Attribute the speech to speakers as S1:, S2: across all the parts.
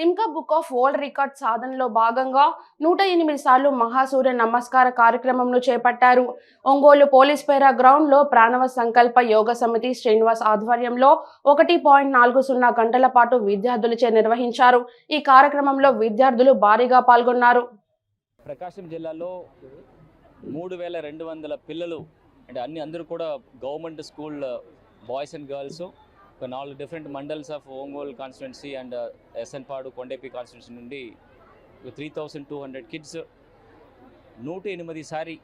S1: Limca book of world record సాధనలో భాగంగా నూట ఎనిమిది సార్లు మహాసూర్య నమస్కార కార్యక్రమంను చేపట్టారు. ఒంగోలు పోలీస్ పేరా గ్రౌండ్లో ప్రాణవ సంకల్ప యోగ సమితి శ్రీనివాస్ ఆధ్వర్యంలో ఒకటి పాయింట్ నాలుగు సున్నా గంటల పాటు విద్యార్థులచే నిర్వహించారు. ఈ కార్యక్రమంలో విద్యార్థులు భారీగా పాల్గొన్నారు.
S2: ప్రకాశం జిల్లాలో మూడు వేల రెండు వందల పిల్లలు అంటే అన్ని అందరూ కూడా government school boys and girls ఒక నాలుగు different mandals of Ongole constituency and uh, ఎస్ఎన్పాడు Kondepi constituency నుండి three thousand two hundred kids నూట ఎనిమిది సారి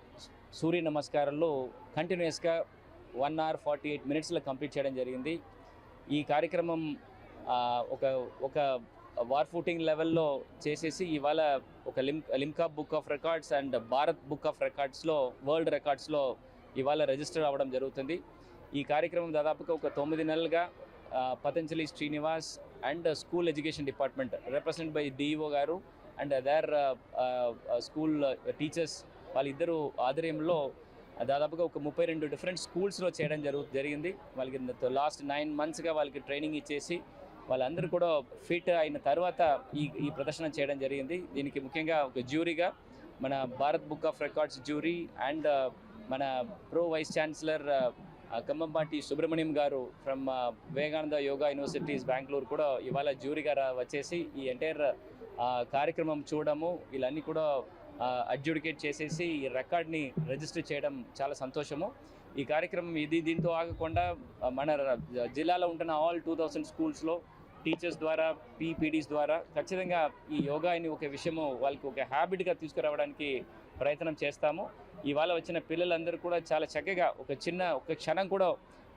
S2: సూర్య నమస్కారంలో కంటిన్యూస్గా వన్ అవర్ ఫార్టీ ఎయిట్ మినిట్స్లో కంప్లీట్ చేయడం జరిగింది. ఈ కార్యక్రమం uh, ఒక ఒక వార్ ఫూటింగ్ లెవెల్లో చేసేసి ఇవాళ ఒక లిమ్ Limca book of records and Bharat book of రికార్డ్స్లో world రికార్డ్స్లో ఇవాళ రిజిస్టర్ అవ్వడం జరుగుతుంది. ఈ కార్యక్రమం దాదాపుగా ఒక తొమ్మిది నెలలుగా Patanjali Srinivas and school education department represent by DEO గారు అండ్ అదర్ స్కూల్ టీచర్స్ వాళ్ళిద్దరూ ఆధ్వర్యంలో దాదాపుగా ఒక ముప్పై రెండు డిఫరెంట్ స్కూల్స్లో చేయడం జరుగు జరిగింది. వాళ్ళకి లాస్ట్ నైన్ మంత్స్గా వాళ్ళకి ట్రైనింగ్ ఇచ్చేసి వాళ్ళందరూ కూడా ఫిట్ అయిన తర్వాత ఈ ఈ ప్రదర్శన చేయడం జరిగింది. దీనికి ముఖ్యంగా ఒక జ్యూరీగా మన Bharat book of records jury and మన pro vice chancellor Kammampati Subrahmanyam గారు from Vivekananda yoga universities Bengaluru కూడా ఇవాళ జ్యూరీగా వచ్చేసి ఈ ఎంటైర్ కార్యక్రమం చూడడము వీళ్ళన్నీ కూడా అడ్జుడికేట్ చేసేసి ఈ రికార్డ్ని రిజిస్టర్ చేయడం చాలా సంతోషము. ఈ కార్యక్రమం ఇది దీంతో ఆగకుండా మన జిల్లాలో ఉంటున్న ఆల్ టూ థౌసండ్ స్కూల్స్లో టీచర్స్ ద్వారా పీపీడీస్ ద్వారా ఖచ్చితంగా ఈ యోగాని ఒక విషయము వాళ్ళకి ఒక హ్యాబిట్గా తీసుకురావడానికి ప్రయత్నం చేస్తాము. ఇవాళ వచ్చిన పిల్లలందరూ కూడా చాలా చక్కగా ఒక చిన్న ఒక క్షణం కూడా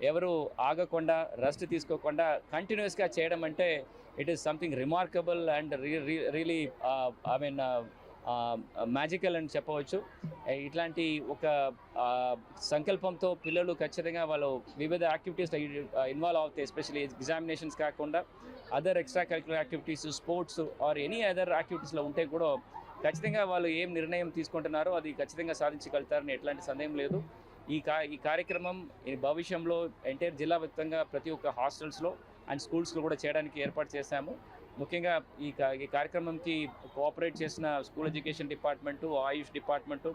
S2: ఎవరు ఆగకుండా రెస్ట్ తీసుకోకుండా కంటిన్యూస్గా చేయడం అంటే it is something remarkable and really I mean magical అని చెప్పవచ్చు. ఇట్లాంటి ఒక సంకల్పంతో పిల్లలు ఖచ్చితంగా వాళ్ళు వివిధ యాక్టివిటీస్లో ఇన్వాల్వ్ uh, అవుతాయి. ఎస్పెషలీ ఎగ్జామినేషన్స్ కాకుండా other extra curricular activities sports or any other యాక్టివిటీస్లో ఉంటే కూడా ఖచ్చితంగా వాళ్ళు ఏం నిర్ణయం తీసుకుంటున్నారో అది ఖచ్చితంగా సాధించగలుగుతారని ఎట్లాంటి సందేహం లేదు. ఈ కా ఈ కార్యక్రమం ఈ భవిష్యంలో ఎంటైర్ జిల్లా వ్యాప్తంగా ప్రతి ఒక్క హాస్టల్స్లో అండ్ స్కూల్స్లో కూడా చేయడానికి ఏర్పాటు చేశాము. ముఖ్యంగా ఈ ఈ కార్యక్రమంకి కోఆపరేట్ చేసిన school education department Ayush department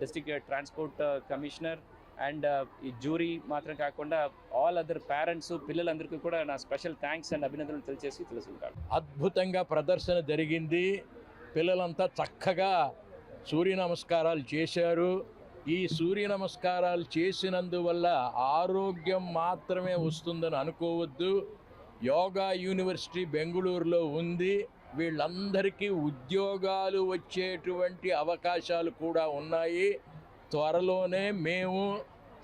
S2: district transport commissioner and ఈ జ్యూరీ మాత్రం కాకుండా ఆల్ అదర్ పేరెంట్స్ పిల్లలందరికీ కూడా నా స్పెషల్ థ్యాంక్స్ అండ్ అభినందనలు తెలియజేసి తెలుసుకుంటాను.
S3: అద్భుతంగా ప్రదర్శన జరిగింది. పిల్లలంతా చక్కగా సూర్య నమస్కారాలు చేశారు. ఈ సూర్య నమస్కారాలు చేసినందువల్ల ఆరోగ్యం మాత్రమే వస్తుందని అనుకోవద్దు. యోగా యూనివర్సిటీ బెంగళూరులో ఉంది. వీళ్ళందరికీ ఉద్యోగాలు వచ్చేటువంటి అవకాశాలు కూడా ఉన్నాయి. త్వరలోనే మేము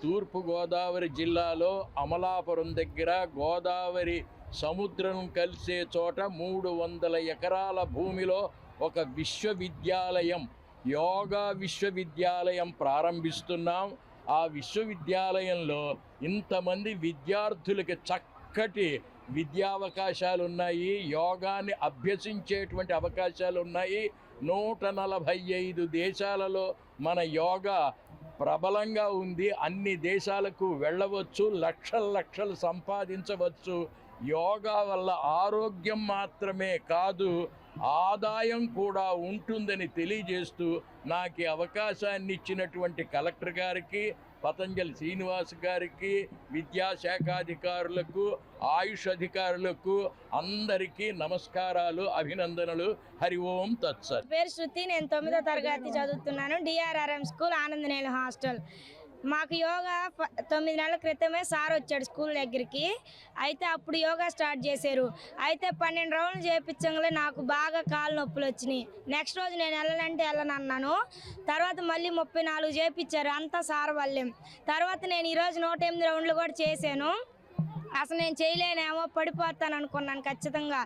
S3: తూర్పుగోదావరి జిల్లాలో అమలాపురం దగ్గర గోదావరి సముద్రం కలిసే చోట మూడు వందల ఎకరాల భూమిలో ఒక విశ్వవిద్యాలయం యోగా విశ్వవిద్యాలయం ప్రారంభిస్తున్నాం. ఆ విశ్వవిద్యాలయంలో ఇంతమంది విద్యార్థులకి చక్కటి విద్యావకాశాలు ఉన్నాయి యోగాన్ని అభ్యసించేటువంటి అవకాశాలు ఉన్నాయి నూట నలభై ఐదు దేశాలలో మన యోగా ప్రబలంగా ఉంది. అన్ని దేశాలకు వెళ్ళవచ్చు లక్షల లక్షలు సంపాదించవచ్చు. యోగా వల్ల ఆరోగ్యం మాత్రమే కాదు ఆదాయం కూడా ఉంటుందని తెలియజేస్తూ నాకు అవకాశాన్ని ఇచ్చినటువంటి కలెక్టర్ గారికి పతంజలి శ్రీనివాస్ గారికి విద్యాశాఖాధికారులకు ఆయుష్ అధికారులకు అందరికీ నమస్కారాలు అభినందనలు. హరి ఓం తత్సత్
S4: పేరు శృతి నేను తొమ్మిదో తరగతి చదువుతున్నాను. డిఆర్ఆర్ఎం స్కూల్ ఆనందనేలు హాస్టల్. మాకు యోగా తొమ్మిది నెలల క్రితమే సార్ వచ్చాడు స్కూల్ దగ్గరికి. అయితే అప్పుడు యోగా స్టార్ట్ చేశారు. అయితే పన్నెండు రౌండ్లు చేయించంగానే నాకు బాగా కాలు నొప్పులు వచ్చినాయి. నెక్స్ట్ రోజు నేను వెళ్ళాలంటే వెళ్ళనన్నాను. తర్వాత మళ్ళీ ముప్పై నాలుగు చేయించారు అంతా సార్ వాళ్ళేం తర్వాత నేను ఈరోజు నూట ఎనిమిది రౌండ్లు కూడా చేశాను. అసలు నేను చేయలేనేమో పడిపోతాను అనుకున్నాను ఖచ్చితంగా.